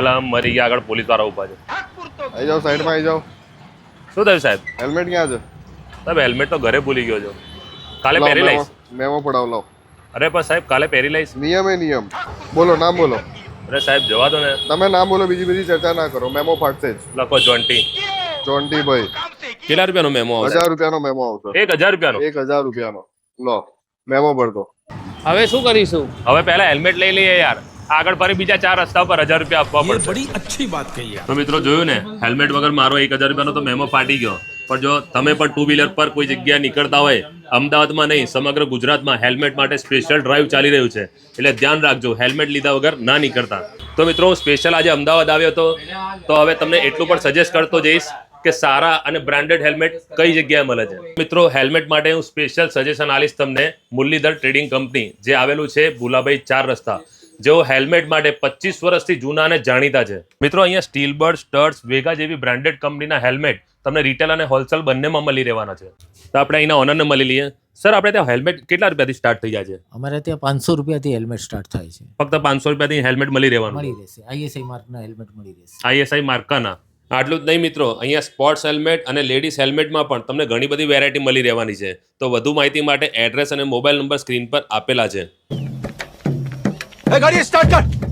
અલા આમ મરી ગયા આગળ પોલીસવાળા ઊભા છે. આવી જાઓ સાઈડમાં આવી જાઓ. શું થયું સાહેબ? હેલ્મેટ ક્યાં છે? સાહેબ હેલ્મેટ તો ઘરે ભૂલી ગયો છો. કાલે પહેરી લઈશ મેમો મેમો પડાવ લાવ. અરે પણ સાહેબ કાલે પહેરી લઈશ નિયમ એ નિયમ. બોલો નામ બોલો. અરે સાહેબ જવા દો ને. તમે નામ બોલો બીજી બીજી ચર્ચા ના કરો. મેમો ફાટશે જ. લખો જોન્ટી જોન્ટી ભાઈ. કેટલા રૂપિયાનો મેમો આવશે? હજાર રૂપિયાનો મેમો આવશે. એક હજાર રૂપિયાનો? એક હજાર રૂપિયાનો. લો મેમો ભરતો. હવે શું કરીશું? હવે પહેલા હેલ્મેટ લઈ લઈએ યાર. આગળ ફરી બીજા ચાર રસ્તા પર હજાર રૂપિયા આપવા પડશે. બડી અચ્છી વાત કહી તો મિત્રો જોયું ને હેલ્મેટ વગર મારો એક હજાર રૂપિયાનો તો મેમો ફાટી ગયો. પણ જો તમે પણ ટુ વ્હીલર પર કોઈ જગ્યા નીકળતા હોય અમદાવાદમાં નહીં સમગ્ર ગુજરાતમાં હેલ્મેટ માટે સ્પેશિયલ ડ્રાઈવ ચાલી રહ્યું છે. એટલે ધ્યાન રાખજો હેલ્મેટ લીધા વગર ના નીકળતા. તો મિત્રો હું સ્પેશિયલ આજે અમદાવાદ આવ્યો હતો તો હવે તમને એટલું પણ સજેસ્ટ કરતો જઈશ કે સારા અને બ્રાન્ડેડ હેલ્મેટ કઈ જગ્યાએ મળે છે. મિત્રો હેલ્મેટ માટે હું સ્પેશિયલ સજેશન આલીશ તમને મુરલીધર ટ્રેડિંગ કંપની જે આવેલું છે ભુલાભાઈ ચાર રસ્તા. જેઓ હેલ્મેટ માટે પચીસ વર્ષથી જૂના અને જાણીતા છે. મિત્રો અહીંયા સ્ટીલબર્ડ સ્ટર્સ વેગા જેવી બ્રાન્ડેડ કંપનીના હેલ્મેટ તમને રિટેલ અને હોલસેલ બંનેમાં મળી રહેવાના છે. તો આપણે અહીંના ઓનરને મળી લઈએ. સર આપણે ત્યાં હેલ્મેટ કેટલા રૂપિયાથી સ્ટાર્ટ થઈ જાય છે? અમારે ત્યાં પાંચસો રૂપિયાથી હેલ્મેટ સ્ટાર્ટ થાય છે. ફક્ત પાંચસો રૂપિયાથી હેલ્મેટ મળી રહેવાનું? મળી રહેશે. આઈએસઆઈ માર્કના હેલ્મેટ મળી રહેશે. આઈએસઆઈ માર્કાના? આટલું જ નહીં મિત્રો અહીંયા સ્પોર્ટ્સ હેલ્મેટ અને લેડીઝ હેલ્મેટમાં પણ તમને ઘણી બધી વેરાયટી મળી રહેવાની છે. તો વધુ માહિતી માટે એડ્રેસ અને મોબાઈલ નંબર સ્ક્રીન પર આપેલા છે. गाड़ी स्टार्ट कर